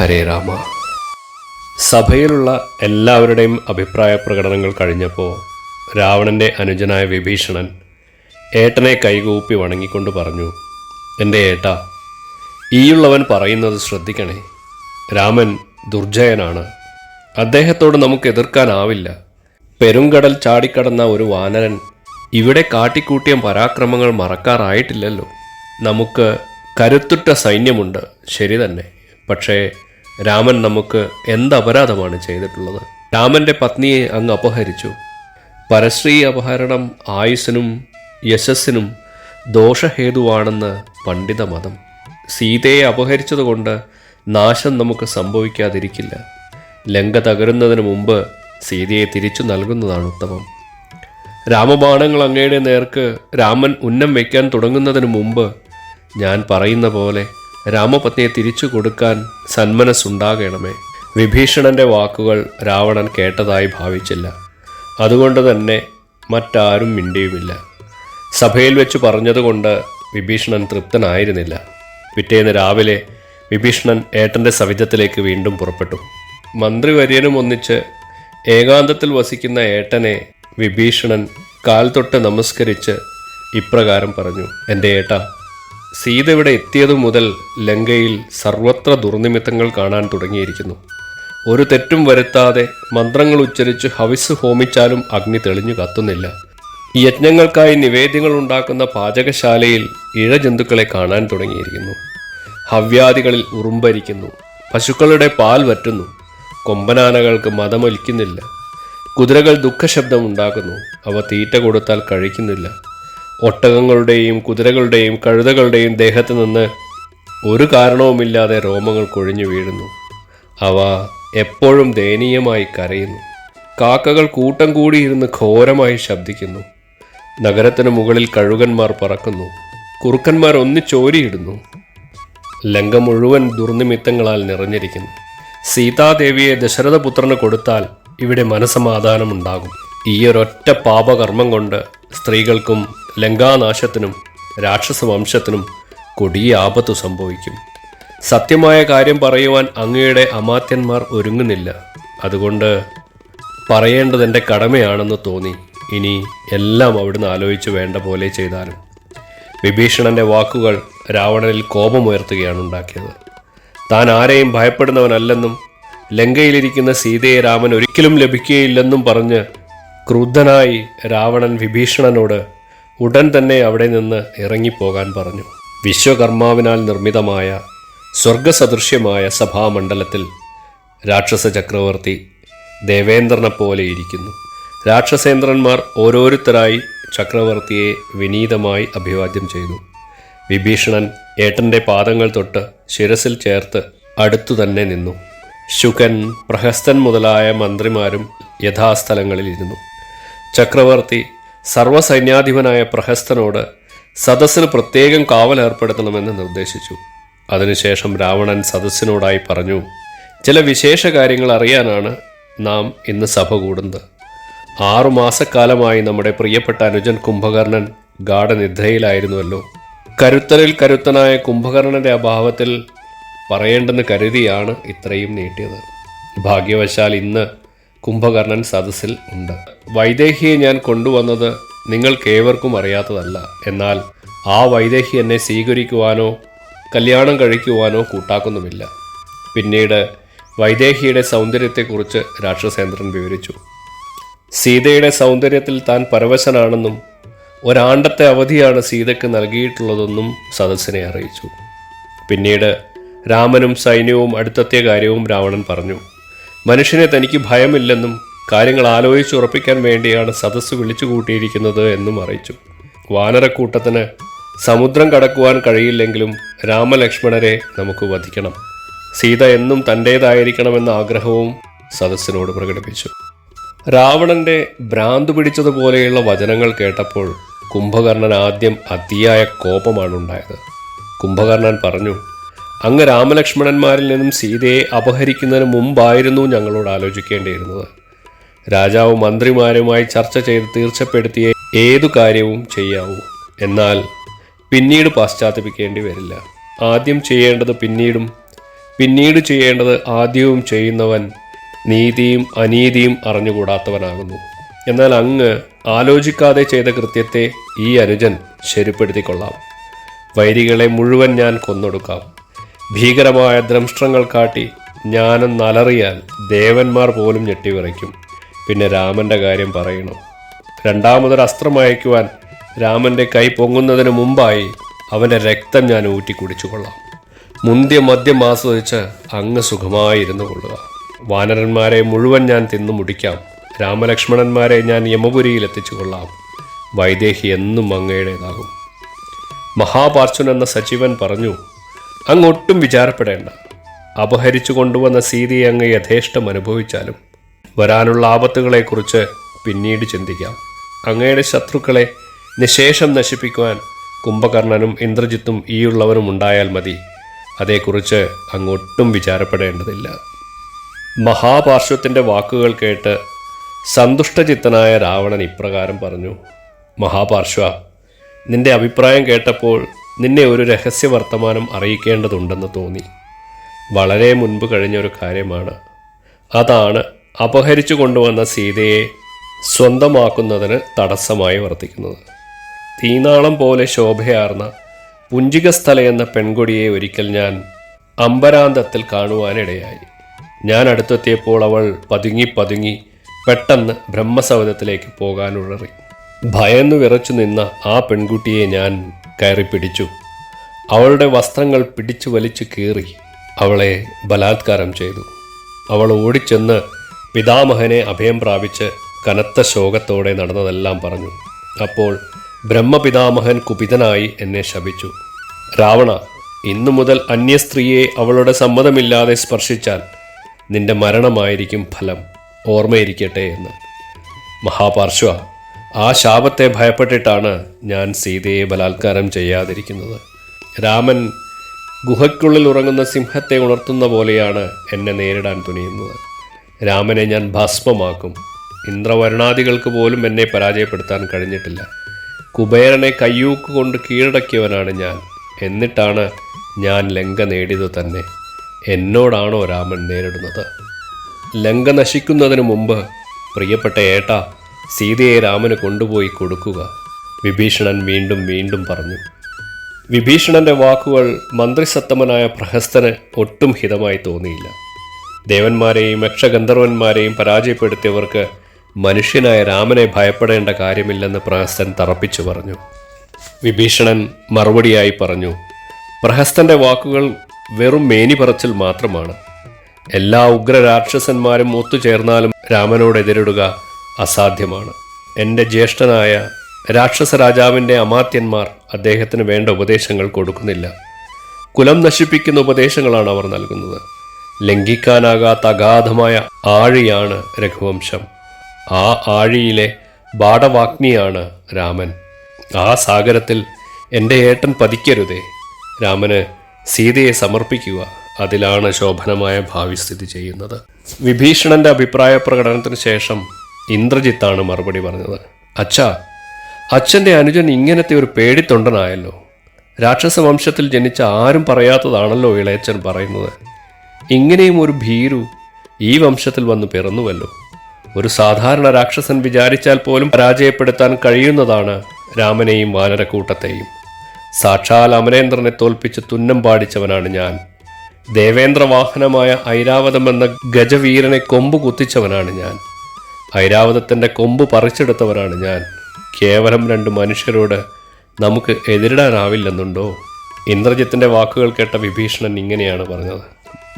ഹരേ രാമ. സഭയിലുള്ള എല്ലാവരുടെയും അഭിപ്രായ പ്രകടനങ്ങൾ കഴിഞ്ഞപ്പോൾ രാവണന്റെ അനുജനായ വിഭീഷണൻ ഏട്ടനെ കൈകൂപ്പി വണങ്ങിക്കൊണ്ട് പറഞ്ഞു എന്റെ ഏട്ട ഈയുള്ളവൻ പറയുന്നത് ശ്രദ്ധിക്കണേ. രാമൻ ദുർജയനാണ്. അദ്ദേഹത്തോട് നമുക്ക് എതിർക്കാനാവില്ല. പെരുങ്കടൽ ചാടിക്കടന്ന ഒരു വാനരൻ ഇവിടെ കാട്ടിക്കൂട്ടിയ പരാക്രമങ്ങൾ മറക്കാറായിട്ടില്ലല്ലോ. നമുക്ക് കരുത്തുറ്റ സൈന്യമുണ്ട് ശരി തന്നെ. പക്ഷേ രാമൻ നമുക്ക് എന്ത് അപരാധമാണ് ചെയ്തിട്ടുള്ളത്? രാമന്റെ പത്നിയെ അങ്ങ് അപഹരിച്ചു. പരശ്രീ അപഹരണം ആയുസ്സിനും യശസ്സിനും ദോഷഹേതുവാണെന്ന് പണ്ഡിത മതം സീതയെ അപഹരിച്ചതുകൊണ്ട് നാശം നമുക്ക് സംഭവിക്കാതിരിക്കില്ല. ലങ്ക തകരുന്നതിന് മുമ്പ് സീതയെ തിരിച്ചു നൽകുന്നതാണ് ഉത്തമം. രാമബാണങ്ങൾ അങ്ങയുടെ നേർക്ക് രാമൻ ഉന്നം വയ്ക്കാൻ തുടങ്ങുന്നതിന് മുമ്പ് ഞാൻ പറയുന്ന പോലെ രാമപത്നിയെ തിരിച്ചു കൊടുക്കാൻ സന്മനസ്സുണ്ടാകണമേ. വിഭീഷണന്റെ വാക്കുകൾ രാവണൻ കേട്ടതായി ഭാവിച്ചില്ല. അതുകൊണ്ട് തന്നെ മറ്റാരും മിണ്ടിയുമില്ല. സഭയിൽ വെച്ച് പറഞ്ഞതുകൊണ്ട് വിഭീഷണൻ തൃപ്തനായിരുന്നില്ല. പിറ്റേന്ന് രാവിലെ വിഭീഷണൻ ഏട്ടന്റെ സവിധത്തിലേക്ക് വീണ്ടും പുറപ്പെട്ടു. മന്ത്രിവര്യനും ഒന്നിച്ച് ഏകാന്തത്തിൽ വസിക്കുന്ന ഏട്ടനെ വിഭീഷണൻ കാൽ തൊട്ട് നമസ്കരിച്ച് ഇപ്രകാരം പറഞ്ഞു എന്റെ ഏട്ട സീത ഇവിടെ എത്തിയതു മുതൽ ലങ്കയിൽ സർവത്ര ദുർനിമിത്തങ്ങൾ കാണാൻ തുടങ്ങിയിരിക്കുന്നു. ഒരു തെറ്റും വരുത്താതെ മന്ത്രങ്ങൾ ഉച്ചരിച്ച് ഹവിസ് ഹോമിച്ചാലും അഗ്നി തെളിഞ്ഞു കത്തുന്നില്ല. യജ്ഞങ്ങൾക്കായി നിവേദ്യങ്ങൾ ഉണ്ടാക്കുന്ന പാചകശാലയിൽ ഇഴജന്തുക്കളെ കാണാൻ തുടങ്ങിയിരിക്കുന്നു. ഹവ്യാദികളിൽ ഉറുമ്പരിക്കുന്നു. പശുക്കളുടെ പാൽ വറ്റുന്നു. കൊമ്പനാനകൾക്ക് മതമൊലിക്കുന്നില്ല കുതിരകൾ ദുഃഖശബ്ദം ഉണ്ടാക്കുന്നു. അവ തീറ്റ കൊടുത്താൽ കഴിക്കുന്നില്ല. ഒട്ടകങ്ങളുടെയും കുതിരകളുടെയും കഴുതകളുടെയും ദേഹത്ത് നിന്ന് ഒരു കാരണവുമില്ലാതെ രോമങ്ങൾ കൊഴിഞ്ഞു വീഴുന്നു. അവ എപ്പോഴും ദയനീയമായി കരയുന്നു. കാക്കകൾ കൂട്ടം കൂടിയിരുന്ന് ഘോരമായി ശബ്ദിക്കുന്നു. നഗരത്തിന് മുകളിൽ കഴുകന്മാർ പറക്കുന്നു. കുറുക്കന്മാർ ഒന്നിച്ചോരിയിടുന്നു. ലങ്ക മുഴുവൻ ദുർനിമിത്തങ്ങളാൽ നിറഞ്ഞിരിക്കുന്നു. സീതാദേവിയെ ദശരഥപുത്രന് കൊടുത്താൽ ഇവിടെ മനസമാധാനമുണ്ടാകും. ഈയൊരൊറ്റ പാപകർമ്മം കൊണ്ട് സ്ത്രീകൾക്കും ലങ്കാനാശത്തിനും രാക്ഷസ വംശത്തിനും കൊടിയ ആപത്തു സംഭവിക്കും. സത്യമായ കാര്യം പറയുവാൻ അങ്ങയുടെ അമാത്യന്മാർ ഒരുങ്ങുന്നില്ല. അതുകൊണ്ട് പറയേണ്ടത് എന്റെ കടമയാണെന്ന് തോന്നി. ഇനി എല്ലാം അവിടുന്ന് ആലോചിച്ച് വേണ്ട പോലെ ചെയ്താലും. വിഭീഷണന്റെ വാക്കുകൾ രാവണനിൽ കോപമുയർത്തുകയാണ് ഉണ്ടാക്കിയത്. താൻ ആരെയും ഭയപ്പെടുന്നവനല്ലെന്നും ലങ്കയിലിരിക്കുന്ന സീതയെ രാമൻ ഒരിക്കലും ലഭിക്കുകയില്ലെന്നും പറഞ്ഞ് ക്രുദ്ധനായി രാവണൻ വിഭീഷണനോട് ഉടൻ തന്നെ അവിടെ നിന്ന് ഇറങ്ങിപ്പോകാൻ പറഞ്ഞു. വിശ്വകർമാവിനാൽ നിർമ്മിതമായ സ്വർഗസദൃശ്യമായ സഭാമണ്ഡലത്തിൽ രാക്ഷസ ചക്രവർത്തി ദേവേന്ദ്രനെ പോലെ ഇരിക്കുന്നു. രാക്ഷസേന്ദ്രന്മാർ ഓരോരുത്തരായി ചക്രവർത്തിയെ വിനീതമായി അഭിവാദ്യം ചെയ്തു. വിഭീഷണൻ ഏട്ടന്റെ പാദങ്ങൾ തൊട്ട് ശിരസിൽ ചേർത്ത് അടുത്തു തന്നെ നിന്നു. ശുകൻ പ്രഹസ്തൻ മുതലായ മന്ത്രിമാരും യഥാസ്ഥലങ്ങളിൽ ഇരുന്നു ചക്രവർത്തി സർവസൈന്യാധിപനായ പ്രഹസ്തനോട് സദസ്സിന് പ്രത്യേകം കാവൽ ഏർപ്പെടുത്തണമെന്ന് നിർദ്ദേശിച്ചു. അതിനുശേഷം രാവണൻ സദസ്സിനോടായി പറഞ്ഞു ചില വിശേഷ കാര്യങ്ങൾ അറിയാനാണ് നാം ഇന്ന് സഭ കൂടുന്നത്. ആറുമാസക്കാലമായി നമ്മുടെ പ്രിയപ്പെട്ട അനുജൻ കുംഭകർണൻ ഗാഠനിദ്രയിലായിരുന്നുവല്ലോ. കരുത്തലിൽ കരുത്തനായ കുംഭകർണന്റെ അഭാവത്തിൽ പറയേണ്ടെന്ന് കരുതിയാണ് ഇത്രയും നീട്ടിയത്. ഭാഗ്യവശാൽ ഇന്ന് കുംഭകർണൻ സദസ്സിൽ ഉണ്ട്. വൈദേഹിയെ ഞാൻ കൊണ്ടുവന്നത് നിങ്ങൾക്കേവർക്കും അറിയാത്തതല്ല. എന്നാൽ ആ വൈദേഹി എന്നെ സ്വീകരിക്കുവാനോ കല്യാണം കഴിക്കുവാനോ കൂട്ടാക്കുന്നുമില്ല. പിന്നീട് വൈദേഹിയുടെ സൗന്ദര്യത്തെക്കുറിച്ച് രാക്ഷസേന്ദ്രൻ വിവരിച്ചു. സീതയുടെ സൗന്ദര്യത്തിൽ താൻ പരവശനാണെന്നും ഒരാണ്ടത്തെ അവധിയാണ് സീതയ്ക്ക് നൽകിയിട്ടുള്ളതെന്നും സദസ്സിനെ അറിയിച്ചു. പിന്നീട് രാമനും സൈന്യവും അടുത്തെത്തിയ കാര്യവും രാവണൻ പറഞ്ഞു. മനുഷ്യനെ തനിക്ക് ഭയമില്ലെന്നും കാര്യങ്ങൾ ആലോചിച്ച് ഉറപ്പിക്കാൻ വേണ്ടിയാണ് സദസ്സ് വിളിച്ചു കൂട്ടിയിരിക്കുന്നത് എന്നും അറിയിച്ചു. വാനരക്കൂട്ടത്തിന് സമുദ്രം കടക്കുവാൻ കഴിയില്ലെങ്കിലും രാമലക്ഷ്മണരെ നമുക്ക് വധിക്കണം. സീത എന്നും തന്റേതായിരിക്കണമെന്ന ആഗ്രഹവും സദസ്സിനോട് പ്രകടിപ്പിച്ചു. രാവണന്റെ ഭ്രാന്ത് പിടിച്ചതുപോലെയുള്ള വചനങ്ങൾ കേട്ടപ്പോൾ കുംഭകർണൻ ആദ്യം അതിയായ കോപമാണ് ഉണ്ടായത് കുംഭകർണൻ പറഞ്ഞു അങ്ങ് രാമലക്ഷ്മണന്മാരിൽ നിന്നും സീതയെ അപഹരിക്കുന്നതിന് മുമ്പായിരുന്നു ഞങ്ങളോട് ആലോചിക്കേണ്ടിയിരുന്നത്. രാജാവ് മന്ത്രിമാരുമായി ചർച്ച ചെയ്ത് തീർച്ചപ്പെടുത്തിയ ഏതു കാര്യവും ചെയ്യാവൂ. എന്നാൽ പിന്നീട് പശ്ചാത്തപിക്കേണ്ടി വരില്ല. ആദ്യം ചെയ്യേണ്ടത് പിന്നീടും പിന്നീട് ചെയ്യേണ്ടത് ആദ്യവും ചെയ്യുന്നവൻ നീതിയും അനീതിയും അറിഞ്ഞുകൂടാത്തവനാകുന്നു. എന്നാൽ അങ്ങ് ആലോചിക്കാതെ ചെയ്ത കൃത്യത്തെ ഈ അനുജൻ ശരിപ്പെടുത്തിക്കൊള്ളാം. വൈരികളെ മുഴുവൻ ഞാൻ കൊന്നൊടുക്കാം. ഭീകരമായ ദ്രംഷ്ട്രങ്ങൾ കാട്ടി ജ്ഞാനം നലറിയാൽ ദേവന്മാർ പോലും ഞെട്ടിവിറയ്ക്കും. പിന്നെ രാമന്റെ കാര്യം പറയണം? രണ്ടാമതൊരു അസ്ത്രം അയക്കുവാൻ രാമന്റെ കൈ പൊങ്ങുന്നതിന് മുമ്പായി അവന്റെ രക്തം ഞാൻ ഊറ്റി കുടിച്ചു കൊള്ളാം മുന്തിയ മദ്യം ആസ്വദിച്ച് അങ്ങ് സുഖമായി ഇരുന്നു കൊള്ളുക. വാനരന്മാരെ മുഴുവൻ ഞാൻ തിന്നു മുടിക്കാം. രാമലക്ഷ്മണന്മാരെ ഞാൻ യമപുരിയിൽ എത്തിച്ചു കൊള്ളാം വൈദേഹി എന്നും അങ്ങയുടേതാകും. മഹാപാർശ്വൻ എന്ന സജീവൻ പറഞ്ഞു അങ്ങൊട്ടും വിചാരപ്പെടേണ്ട. അപഹരിച്ചു കൊണ്ടുവന്ന സീതയെ അങ്ങ് യഥേഷ്ടം അനുഭവിച്ചാലും വരാനുള്ള ആപത്തുകളെക്കുറിച്ച് പിന്നീട് ചിന്തിക്കാം. അങ്ങയുടെ ശത്രുക്കളെ നിശേഷം നശിപ്പിക്കുവാൻ കുംഭകർണനും ഇന്ദ്രജിത്തും ഈയുള്ളവരും ഉണ്ടായാൽ മതി. അതേക്കുറിച്ച് അങ്ങൊട്ടും വിചാരപ്പെടേണ്ടതില്ല. മഹാപാർശ്വത്തിന്റെ വാക്കുകൾ കേട്ട് സന്തുഷ്ടചിത്തനായ രാവണൻ ഇപ്രകാരം പറഞ്ഞു മഹാപാർശ്വ നിന്റെ അഭിപ്രായം കേട്ടപ്പോൾ നിന്നെ ഒരു രഹസ്യ വർത്തമാനം അറിയിക്കേണ്ടതുണ്ടെന്ന് തോന്നി. വളരെ മുൻപ് കഴിഞ്ഞൊരു കാര്യമാണ്. അതാണ് അപഹരിച്ചു കൊണ്ടുവന്ന സീതയെ സ്വന്തമാക്കുന്നതിന് തടസ്സമായി വർത്തിക്കുന്നത്. തീനാളം പോലെ ശോഭയാർന്ന പുഞ്ചികസ്ഥല എന്ന പെൺകൊടിയെ ഒരിക്കൽ ഞാൻ അമ്പരാന്തത്തിൽ കാണുവാനിടയായി. ഞാൻ അടുത്തെത്തിയപ്പോൾ അവൾ പതുങ്ങി പതുങ്ങി പെട്ടെന്ന് ബ്രഹ്മസൗധത്തിലേക്ക് പോകാനുഴറി ഭയന്നു വിറച്ചു നിന്ന ആ പെൺകുട്ടിയെ ഞാൻ കയറി പിടിച്ചു. അവളുടെ വസ്ത്രങ്ങൾ പിടിച്ചു വലിച്ചു കീറി അവളെ ബലാത്കാരം ചെയ്തു. അവൾ ഓടിച്ചെന്ന് പിതാമഹനെ അഭയം പ്രാപിച്ച് കനത്ത ശോകത്തോടെ നടന്നതെല്ലാം പറഞ്ഞു. അപ്പോൾ ബ്രഹ്മപിതാമഹൻ കുപിതനായി എന്നെ ശപിച്ചു. രാവണ ഇന്നു മുതൽ അന്യസ്ത്രീയെ അവളുടെ സമ്മതമില്ലാതെ സ്പർശിച്ചാൽ നിന്റെ മരണമായിരിക്കും ഫലം. ഓർമ്മയിരിക്കട്ടെ എന്ന്. മഹാപാർശ്വ ആ ശാപത്തെ ഭയപ്പെട്ടിട്ടാണ് ഞാൻ സീതയെ ബലാത്കാരം ചെയ്യാതിരിക്കുന്നത്. രാമൻ ഗുഹയ്ക്കുള്ളിൽ ഉറങ്ങുന്ന സിംഹത്തെ ഉണർത്തുന്ന പോലെയാണ് എന്നെ നേരിടാൻ തുനിയുന്നത്. രാമനെ ഞാൻ ഭസ്മമാക്കും. ഇന്ദ്രവരുണാദികൾക്ക് പോലും എന്നെ പരാജയപ്പെടുത്താൻ കഴിഞ്ഞിട്ടില്ല. കുബേരനെ കയ്യൂക്ക് കൊണ്ട് കീഴടക്കിയവനാണ് ഞാൻ. എന്നിട്ടാണ് ഞാൻ ലങ്ക നേടിയത് തന്നെ. എന്നോടാണോ രാമൻ നേരിടുന്നത്? ലങ്ക നശിക്കുന്നതിന് മുമ്പ് പ്രിയപ്പെട്ട ഏട്ട സീതയെ രാമന് കൊണ്ടുപോയി കൊടുക്കുക. വിഭീഷണൻ വീണ്ടും വീണ്ടും പറഞ്ഞു. വിഭീഷണന്റെ വാക്കുകൾ മന്ത്രിസത്തമനായ പ്രഹസ്തന് ഒട്ടും ഹിതമായി തോന്നിയില്ല. ദേവന്മാരെയും യക്ഷഗന്ധർവന്മാരെയും പരാജയപ്പെടുത്തിയവർക്ക് മനുഷ്യനായ രാമനെ ഭയപ്പെടേണ്ട കാര്യമില്ലെന്ന് പ്രഹസ്തൻ തറപ്പിച്ചു പറഞ്ഞു. വിഭീഷണൻ മറുപടിയായി പറഞ്ഞു പ്രഹസ്തന്റെ വാക്കുകൾ വെറും മേനി പറച്ചിൽ മാത്രമാണ്. എല്ലാ ഉഗ്രരാക്ഷസന്മാരും ഒത്തുചേർന്നാലും രാമനോട് എതിരിടുക അസാധ്യമാണ്. എന്റെ ജ്യേഷ്ഠനായ രാക്ഷസ രാജാവിന്റെ അമാത്യന്മാർ അദ്ദേഹത്തിന് വേണ്ട ഉപദേശങ്ങൾ കൊടുക്കുന്നില്ല. കുലം നശിപ്പിക്കുന്ന ഉപദേശങ്ങളാണ് അവർ നൽകുന്നത്. ലംഘിക്കാനാകാത്ത അഗാധമായ ആഴിയാണ് രഘുവംശം. ആ ആഴിയിലെ ബാടവാഗ്നിയാണ് രാമൻ. ആ സാഗരത്തിൽ എന്റെ ഏട്ടൻ പതിക്കരുതേ. രാമന് സീതയെ സമർപ്പിക്കുക അതിലാണ് ശോഭനമായ ഭാവി സ്ഥിതി ചെയ്യുന്നത്. വിഭീഷണന്റെ അഭിപ്രായ പ്രകടനത്തിന് ശേഷം ഇന്ദ്രജിത്താണ് മറുപടി പറഞ്ഞത്. അച്ഛാ അച്ഛന്റെ അനുജൻ ഇങ്ങനത്തെ ഒരു പേടിത്തൊണ്ടനായല്ലോ. രാക്ഷസ വംശത്തിൽ ജനിച്ച ആരും പറയാത്തതാണല്ലോ ഇളയച്ചൻ പറയുന്നത്. ഇങ്ങനെയും ഒരു ഭീരു ഈ വംശത്തിൽ വന്ന് പിറന്നുവല്ലോ. ഒരു സാധാരണ രാക്ഷസൻ വിചാരിച്ചാൽ പോലും പരാജയപ്പെടുത്താൻ കഴിയുന്നതാണ് രാമനെയും വാനരക്കൂട്ടത്തെയും. സാക്ഷാൽ അമരേന്ദ്രനെ തോൽപ്പിച്ച് തുന്നം പാടിച്ചവനാണ് ഞാൻ. ദേവേന്ദ്ര വാഹനമായ ഐരാവതം എന്ന ഗജവീരനെ കൊമ്പ് കുത്തിച്ചവനാണ് ഞാൻ. ഐരാവതത്തിന്റെ കൊമ്പ് പറിച്ചെടുത്തവരാണ് ഞാൻ. കേവലം രണ്ട് മനുഷ്യരോട് നമുക്ക് എതിരിടാനാവില്ലെന്നുണ്ടോ? ഇന്ദ്രജിത്തിന്റെ വാക്കുകൾ കേട്ട വിഭീഷണൻ ഇങ്ങനെയാണ് പറഞ്ഞത്.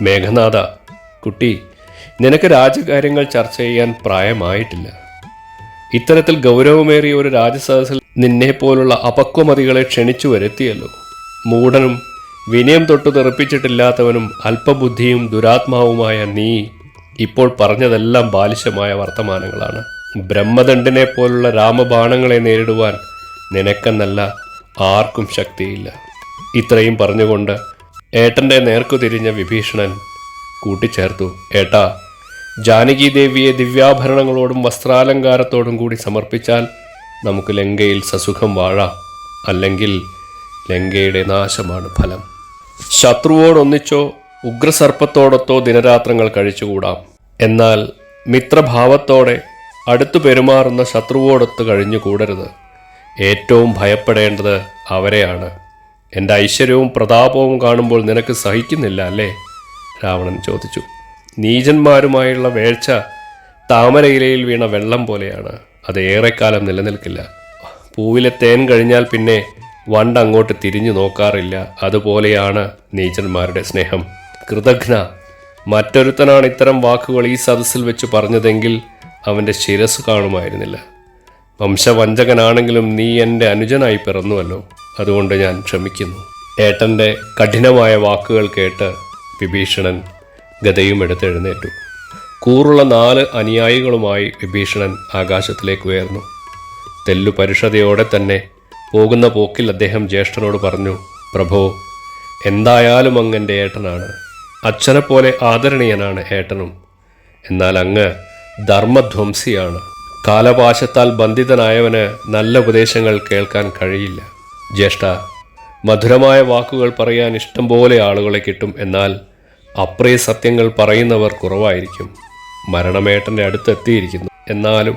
മേഘനാഥ കുട്ടി നിനക്ക് രാജകാര്യങ്ങൾ ചർച്ച ചെയ്യാൻ പ്രായമായിട്ടില്ല. ഇത്തരത്തിൽ ഗൗരവമേറിയ ഒരു രാജസദസ്സിൽ നിന്നെപ്പോലുള്ള അപക്വമതികളെ ക്ഷണിച്ചു വരുത്തിയല്ലോ. മൂഢനും വിനയം തൊട്ടു തെറിപ്പിച്ചിട്ടില്ലാത്തവനും അല്പബുദ്ധിയും ദുരാത്മാവുമായ നീ ഇപ്പോൾ പറഞ്ഞതെല്ലാം ബാലിശമായ വർത്തമാനങ്ങളാണ്. ബ്രഹ്മദണ്ഡിനെ പോലുള്ള രാമബാണങ്ങളെ നേരിടുവാൻ നിനക്കെന്നല്ല ആർക്കും ശക്തിയില്ല. ഇത്രയും പറഞ്ഞുകൊണ്ട് ഏട്ടന്റെ നേർക്കു തിരിഞ്ഞ വിഭീഷണൻ കൂട്ടിച്ചേർത്തു. ഏട്ടാ ജാനകി ദേവിയെ ദിവ്യാഭരണങ്ങളോടും വസ്ത്രാലങ്കാരത്തോടും കൂടി സമർപ്പിച്ചാൽ നമുക്ക് ലങ്കയിൽ സസുഖം വാഴാം. അല്ലെങ്കിൽ ലങ്കയുടെ നാശമാണ് ഫലം. ശത്രുവോടൊന്നിച്ചോ ഉഗ്രസർപ്പത്തോടൊത്തോ ദിനരാത്രങ്ങൾ കഴിച്ചുകൂടാം. എന്നാൽ മിത്രഭാവത്തോടെ അടുത്തു പെരുമാറുന്ന ശത്രുവോടൊത്ത് കഴിഞ്ഞുകൂടരുത്. ഏറ്റവും ഭയപ്പെടേണ്ടത് അവരെയാണ്. എന്റെ ഐശ്വര്യവും പ്രതാപവും കാണുമ്പോൾ നിനക്ക് സഹിക്കുന്നില്ല അല്ലേ? രാവണൻ ചോദിച്ചു. നീചന്മാരുമായുള്ള വേഴ്ച താമരയിലയിൽ വീണ വെള്ളം പോലെയാണ്. അത് ഏറെക്കാലം നിലനിൽക്കില്ല. പൂവിലെ തേൻ കഴിഞ്ഞാൽ പിന്നെ വണ്ട് അങ്ങോട്ട് തിരിഞ്ഞു നോക്കാറില്ല. അതുപോലെയാണ് നീചന്മാരുടെ സ്നേഹം. കൃതഘ്ന മറ്റൊരുത്തനാണ് ഇത്തരം വാക്കുകൾ ഈ സദസ്സിൽ വെച്ച് പറഞ്ഞതെങ്കിൽ അവന്റെ ശിരസ് കാണുമായിരുന്നില്ല. വംശവഞ്ചകനാണെങ്കിലും നീ എന്റെ അനുജനായി പിറന്നുവല്ലോ. അതുകൊണ്ട് ഞാൻ ക്ഷമിക്കുന്നു. ഏട്ടന്റെ കഠിനമായ വാക്കുകൾ കേട്ട് വിഭീഷണൻ ഗതയും എടുത്തെഴുന്നേറ്റു കൂറുള്ള നാല് അനുയായികളുമായി വിഭീഷണൻ ആകാശത്തിലേക്ക് ഉയർന്നു. തെല്ലു പരുഷതയോടെ തന്നെ പോകുന്ന പോക്കിൽ അദ്ദേഹം ജ്യേഷ്ഠനോട് പറഞ്ഞു പ്രഭോ എന്തായാലും അങ്ങ് എന്റെ ഏട്ടനാണ് അച്ഛനെപ്പോലെ ആദരണീയനാണ് ഏട്ടനും. എന്നാൽ അങ്ങ് ധർമ്മധ്വംസിയാണ്. കാലപാശത്താൽ ബന്ധിതനായവന് നല്ല ഉപദേശങ്ങൾ കേൾക്കാൻ കഴിയില്ല. ജ്യേഷ്ഠ മധുരമായ വാക്കുകൾ പറയാൻ ഇഷ്ടം പോലെ ആളുകളെ കിട്ടും എന്നാൽ അപ്രിയ സത്യങ്ങൾ പറയുന്നവർ കുറവായിരിക്കും. മരണമേട്ടന്റെ അടുത്തെത്തിയിരിക്കുന്നു. എന്നാലും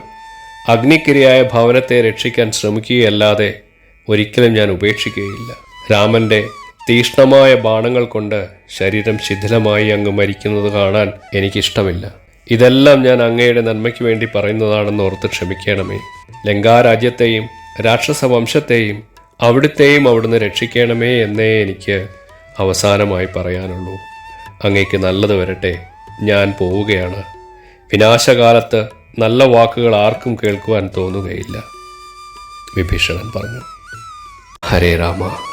അഗ്നിക്കിരയായ ഭവനത്തെ രക്ഷിക്കാൻ ശ്രമിക്കുകയല്ലാതെ ഒരിക്കലും ഞാൻ ഉപേക്ഷിക്കുകയില്ല. രാമന്റെ തീഷ്ണമായ ബാണങ്ങൾ കൊണ്ട് ശരീരം ശിഥിലമായി അങ്ങ് മരിക്കുന്നത് കാണാൻ എനിക്കിഷ്ടമില്ല. ഇതെല്ലാം ഞാൻ അങ്ങയുടെ നന്മയ്ക്ക് വേണ്ടി പറയുന്നതാണെന്ന് ഓർത്ത് ക്ഷമിക്കണമേ. ലങ്കാരാജ്യത്തെയും രാക്ഷസ വംശത്തെയും അവിടുത്തെയും അവിടുന്ന് രക്ഷിക്കണമേ എന്നേ എനിക്ക് അവസാനമായി പറയാനുള്ളൂ. അങ്ങേക്ക് നല്ലത് വരട്ടെ. ഞാൻ പോവുകയാണ്. വിനാശകാലത്ത് നല്ല വാക്കുകൾ ആർക്കും കേൾക്കുവാൻ തോന്നുകയില്ല. വിഭീഷണൻ പറഞ്ഞു. ഹരേ രാമ.